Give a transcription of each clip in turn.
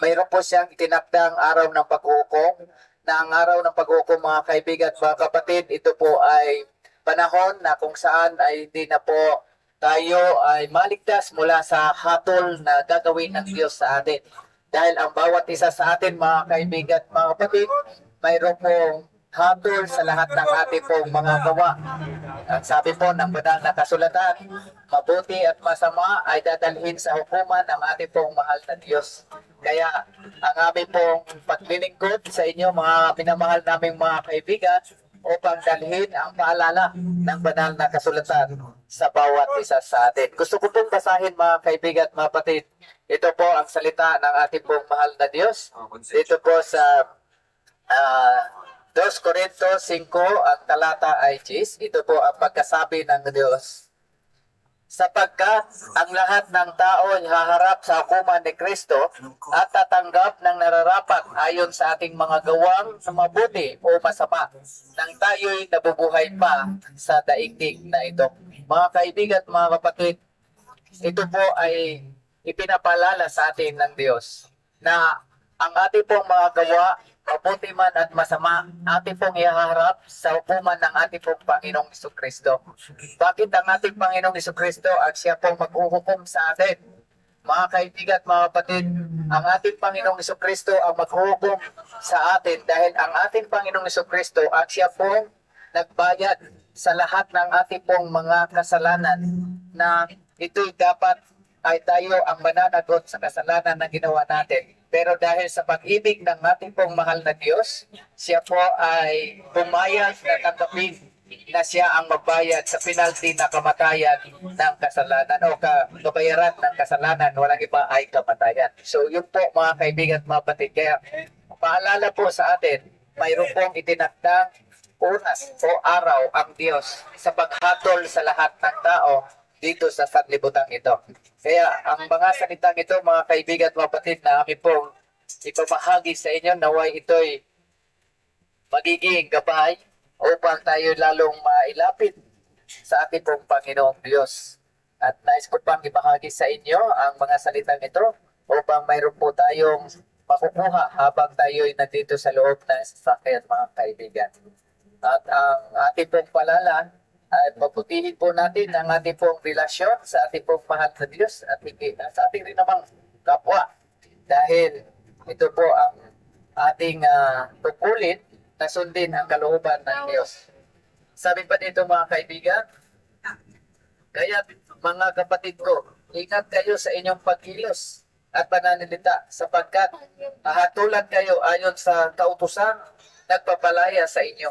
mayroon po siyang itinakdang araw ng paghukom na ang araw ng paghukom mga kaibigan at mga kapatid, ito po ay panahon na kung saan ay hindi na po tayo ay maligtas mula sa hatol na gagawin ng Diyos sa atin. Dahil ang bawat isa sa atin mga kaibigan at mga kapatid, mayroon pong hatol sa lahat ng ating pong mga gawa. Ang sabi po ng banal na kasulatan, mabuti at masama ay dadalhin sa hukuman ng ating pong mahal na Diyos. Kaya ang aming pong paglilingkod sa inyo mga pinamahal naming mga kaibigan upang dalhin ang paalala ng banal na kasulatan sa bawat isa sa atin. Gusto ko pong basahin mga kaibigan at mga kapatid. Ito po ang salita ng ating pong mahal na Diyos. Dito po sa ah 2 Corintios 5, ang talata ay 10. Ito po ang pagkasabi ng Diyos. Sapagkat ang lahat ng tao ay haharap sa hukuman ni Kristo at tatanggap ng nararapat ayon sa ating mga gawang mabuti o masama nang tayo'y nabubuhay pa sa daigdig na ito. Mga kaibigan at mga kapatid, ito po ay ipinapalala sa atin ng Diyos na ang ating pong mga gawa, mabuti man at masama, ating pong ihaharap sa hukuman ng ating pong Panginoong Iso Kristo. Bakit ang ating Panginoong Iso Kristo at siya pong maghuhukom sa atin? Mga kaibigan at mga kapatid, ang ating Panginoong Iso Kristo ang maghuhukom sa atin dahil ang ating Panginoong Iso Kristo at siya pong nagbayad sa lahat ng ating pong mga kasalanan na ito'y dapat ay tayo ang mananagot sa kasalanan na ginawa natin. Pero dahil sa pag-ibig ng ating pong mahal na Diyos, siya po ay pumayag na tanggapin na siya ang magbayad sa penalty na kamatayan ng kasalanan o ka, kabayaran ng kasalanan, walang iba ay kamatayan. So yun po mga kaibigan at mga patid. Kaya paalala po sa atin, mayroon pong itinakdang oras o araw ang Diyos sa paghatol sa lahat ng tao dito sa sanlibutan ito. Kaya ang mga salitang ito, mga kaibigan at mga patid na aking pong ipamahagi sa inyo, naway ito'y magiging gabay upang tayo lalong mailapit sa ating pong Panginoong Diyos. At nais ko pang ibahagi sa inyo ang mga salitang ito upang mayroon po tayong makukuha habang tayo'y nandito sa loob ng sasakyan mga kaibigan. At ang ating pong palala ay maputihin po natin ang ating pong relasyon sa ating pong mahal na Diyos at higit sa ating rin namang kapwa. Dahil ito po ang ating uh, tukulin na sundin ang kalooban ng Diyos. Sabi pa dito mga kaibigan, kaya mga kapatid ko, ingat kayo sa inyong pagkilos at pananalita sapagkat hahatulan kayo ayon sa kautusan nagpapalaya sa inyo.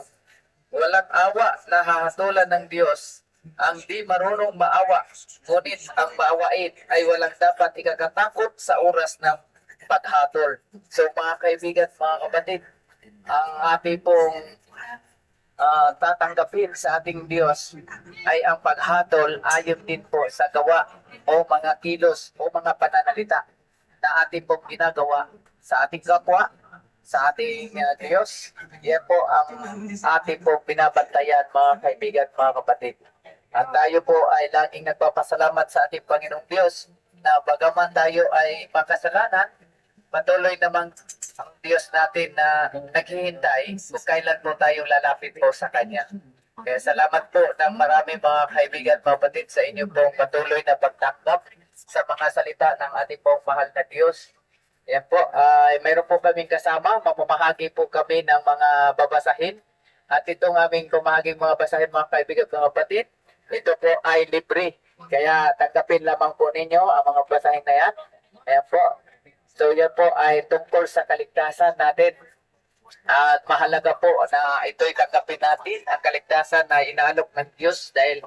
Walang awa na hahatulan ng Diyos ang di marunong maawa, ngunit ang maawain ay walang dapat ikakatakot sa oras ng paghatol. So mga kaibigan, mga kapatid, ang ating pong ah, tatanggapin sa ating Diyos ay ang paghatol ayon din po sa gawa o mga kilos o mga pananalita na ating pong ginagawa sa ating kapwa, sa ating ah, Diyos. Yan po ang ating pong binabantayan mga kaibigan, mga kapatid. At tayo po ay laging nagpapasalamat sa ating Panginoong Diyos na bagaman tayo ay makasalanan, patuloy namang ang Diyos natin na naghihintay kung kailan po tayo lalapit po sa Kanya. Kaya salamat po ng marami mga kaibigan, mga kapatid sa inyo pong patuloy na pagtanggap sa mga salita ng ating pong mahal na Diyos. Yan po, ay mayroon po kaming kasama, mamamahagi po kami ng mga babasahin. At itong aming kumahaging mga basahin mga kaibigan, mga kapatid, ito po ay libre. Kaya tanggapin lamang po ninyo ang mga basahin na yan. Ayan po. So yan po ay tungkol sa kaligtasan natin. At mahalaga po na ito'y tanggapin natin ang kaligtasan na inaalok ng Diyos dahil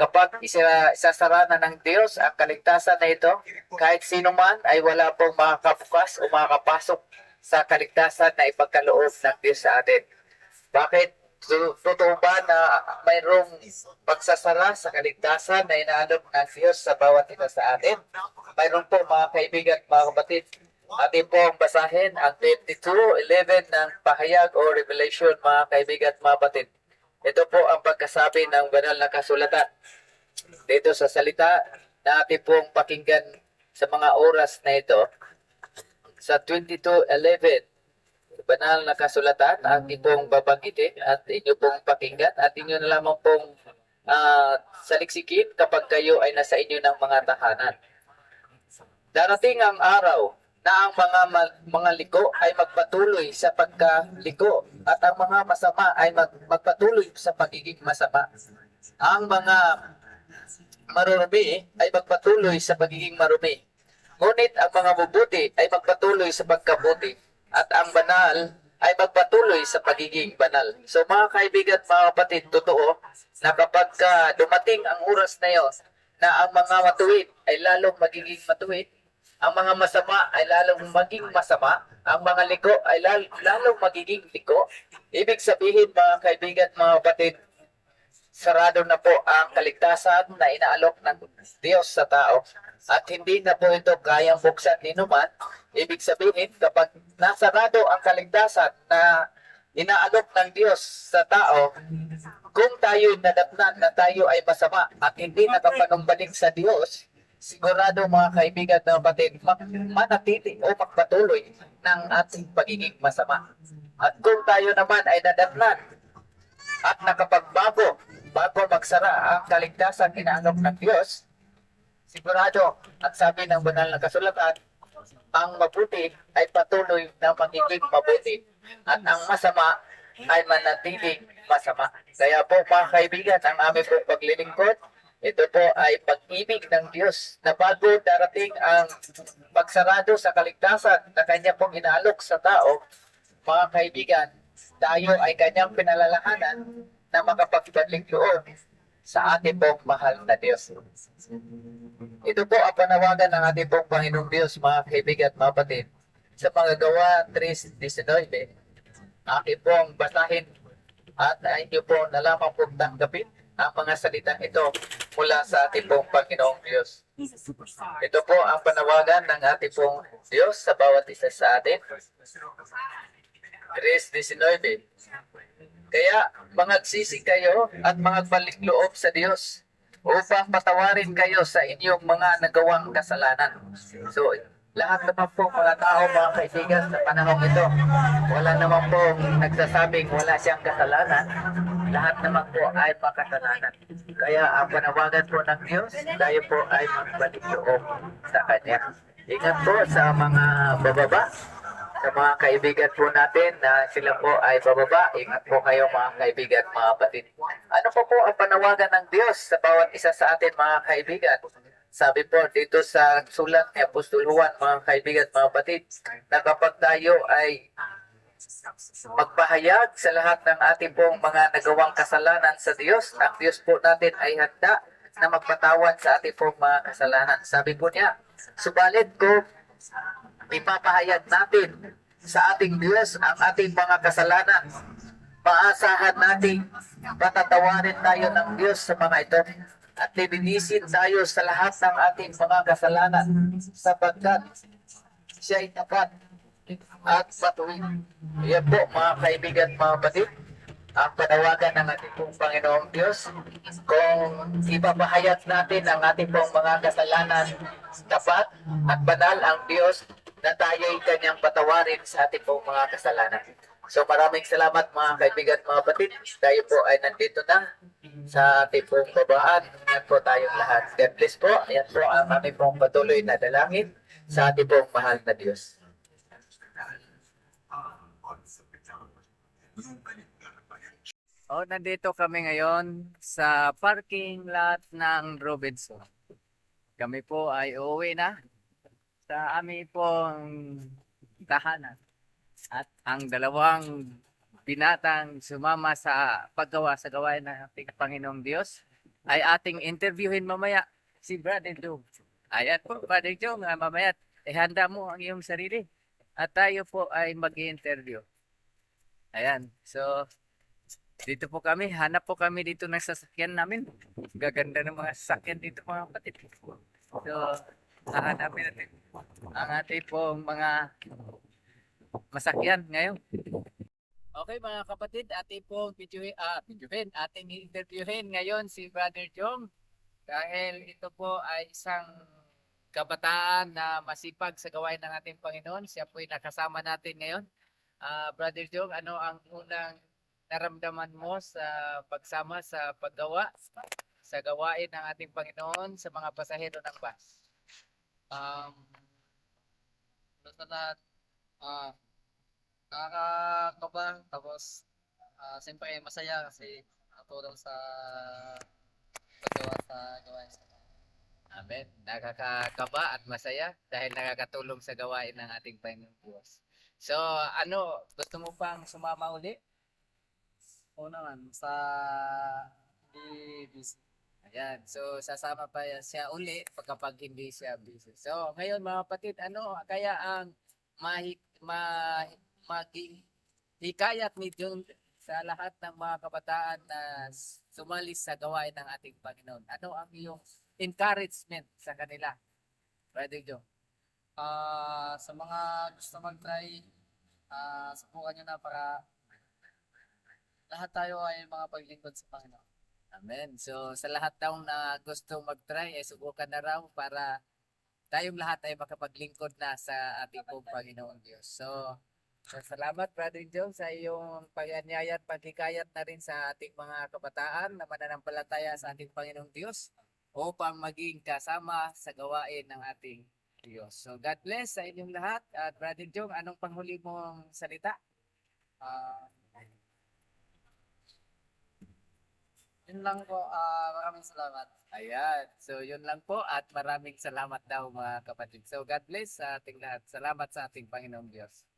kapag isa, isasara na ng Diyos ang kaligtasan na ito, kahit sino man ay wala pong makakabukas o makakapasok sa kaligtasan na ipagkaloob ng Diyos sa atin. Bakit? Totoo ba na mayroong pagsasara sa kaligtasan na inaalok ng Diyos sa bawat isa sa atin? Mayroon po mga kaibigan, mga kapatid, atin po ang basahin ang 22.11 ng pahayag o revelation mga kaibigan mga kapatid. Ito po ang pagkasabi ng banal na kasulatan. Dito sa salita na atin pong pakinggan sa mga oras na ito. sa 22.11. Banal na kasulatan, ang itong babanggitin at inyo pong pakinggan at inyo na lamang pong ah, saliksikin kapag kayo ay nasa inyo ng mga tahanan. Darating ang araw na ang mga mga liko ay magpatuloy sa pagkaliko at ang mga masama ay mag- magpatuloy sa pagiging masama. Ang mga marurumi ay magpatuloy sa pagiging marumi. Ngunit ang mga mabuti ay magpatuloy sa pagkabuti at ang banal ay magpatuloy sa pagiging banal. So mga kaibigan, mga kapatid, totoo na kapag ka dumating ang oras na yon na ang mga matuwid ay lalong magiging matuwid, ang mga masama ay lalong maging masama, ang mga liko ay lal- lalong magiging liko. Ibig sabihin mga kaibigan, mga kapatid, sarado na po ang kaligtasan na inaalok ng Diyos sa tao at hindi na po ito kayang buksan ni Numan. Ibig sabihin, kapag nasarado ang kaligtasan na inaalok ng Diyos sa tao, kung tayo nadatnan na tayo ay masama at hindi nakapanumbalik sa Diyos, sigurado mga kaibigan na mag- manatili o magpatuloy ng ating pagiging masama. At kung tayo naman ay nadatnan at nakapagbago bago magsara ang kaligtasan inaanok ng Diyos, sigurado at sabi ng banal na kasulatan, ang mabuti ay patuloy na magiging mabuti at ang masama ay manatiling masama. Kaya po mga kaibigan, ang aming paglilingkod, ito po ay pag-ibig ng Diyos na bago darating ang pagsarado sa kaligtasan na kanya pong inaalok sa tao, mga kaibigan, tayo ay kanyang pinalalahanan na makapagbalik loob sa ating pong mahal na Diyos. Ito po ang panawagan ng ating pong Panginoong Diyos, mga kaibigan at mga kapatid, sa mga gawa 3.19. Akin pong basahin at inyo po na lamang pong tanggapin ang mga salitang ito mula sa ating pong Panginoong Diyos. Ito po ang panawagan ng ating pong Diyos sa bawat isa sa atin. 3.19 Kaya mangagsisi kayo at magbalik loob sa Diyos upang patawarin kayo sa inyong mga nagawang kasalanan. So, lahat naman po mga tao, mga kaibigan sa panahong ito, wala naman po nagsasabing wala siyang kasalanan. Lahat naman po ay makasalanan. Kaya ang panawagan po ng Diyos, tayo po ay magbalik loob sa Kanya. Ingat po sa mga bababa, sa mga kaibigan po natin na sila po ay bababa. Ingat po kayo mga kaibigan, mga kapatid. Ano po po ang panawagan ng Diyos sa bawat isa sa atin mga kaibigan? Sabi po dito sa sulat ni Apostol Juan, mga kaibigan, mga kapatid, na kapag tayo ay magpahayag sa lahat ng ating pong mga nagawang kasalanan sa Diyos, ang Diyos po natin ay handa na magpatawad sa ating pong mga kasalanan. Sabi po niya, subalit ko ipapahayag natin sa ating Diyos ang ating mga kasalanan. Maasahan natin patatawarin tayo ng Diyos sa mga ito at lilinisin tayo sa lahat ng ating mga kasalanan sapagkat siya ay tapat at patuwid. Yan po mga kaibigan, mga kapatid, ang panawagan ng ating pong Panginoong Diyos kung ipapahayag natin ang ating pong mga kasalanan tapat at banal ang Diyos na tayo'y kanyang patawarin sa ating pong mga kasalanan. So maraming salamat mga kaibigan, mga kapatid. Tayo po ay nandito na sa ating pong babaan. Yan po tayong lahat. God bless po. Yan po ang aming pong patuloy na dalangin sa ating pong mahal na Diyos. Oh, nandito kami ngayon sa parking lot ng Robinson. Kami po ay uuwi na sa aming pong tahanan. At ang dalawang binatang sumama sa paggawa sa gawain ng ating Panginoong Diyos ay ating interviewin mamaya si Brother Joe. Ayan po, Brother Joe, mamaya ihanda mo ang iyong sarili at tayo po ay mag-interview. Ayan, so dito po kami, hanap po kami dito ng sasakyan namin. Gaganda ng mga sasakyan dito mga kapatid. So, hahanapin natin ang ating pong mga masakyan ngayon. Okay mga kapatid, ating pong videoin, ah, videoin, ating interviewin ngayon si Brother Jong dahil ito po ay isang kabataan na masipag sa gawain ng ating Panginoon. Siya po'y nakasama natin ngayon. Ah, Brother Jong, ano ang unang naramdaman mo sa pagsama sa paggawa sa gawain ng ating Panginoon sa mga pasahero ng bus? Um, una sa lahat, ah, nakakakaba, tapos, ah, siyempre masaya kasi natulong sa paggawa sa gawain. Amen. Nakakakaba at masaya dahil nakakatulong sa gawain ng ating Panginoon. So, ano, gusto mo pang sumama uli? Oo naman, sa busy. Ayan. So, sasama pa siya uli kapag hindi siya busy. So, ngayon mga kapatid, ano kaya ang mahi, ma, maging hikayat ni John sa lahat ng mga kabataan na sumali sa gawain ng ating Panginoon? Ano ang iyong encouragement sa kanila? Brother John. Ah, sa mga gusto mag-try, ah, subukan nyo na para lahat tayo ay mga paglingkod sa Panginoon. Amen. So, sa lahat daw na gusto mag-try, ay subukan na raw para tayong lahat ay makapaglingkod na sa ating pong Panginoon Diyos. So, so salamat, Brother Joe, sa iyong pag-anyaya at pagkikayat na rin sa ating mga kabataan na mananampalataya sa ating Panginoong Diyos upang maging kasama sa gawain ng ating Diyos. So, God bless sa inyong lahat. At Brother Joe, anong panghuli mong salita? Ah, yun lang po, ah, maraming salamat. Ayan. So, yun lang po at maraming salamat daw mga kapatid. So, God bless sa ating lahat. Salamat sa ating Panginoong Diyos.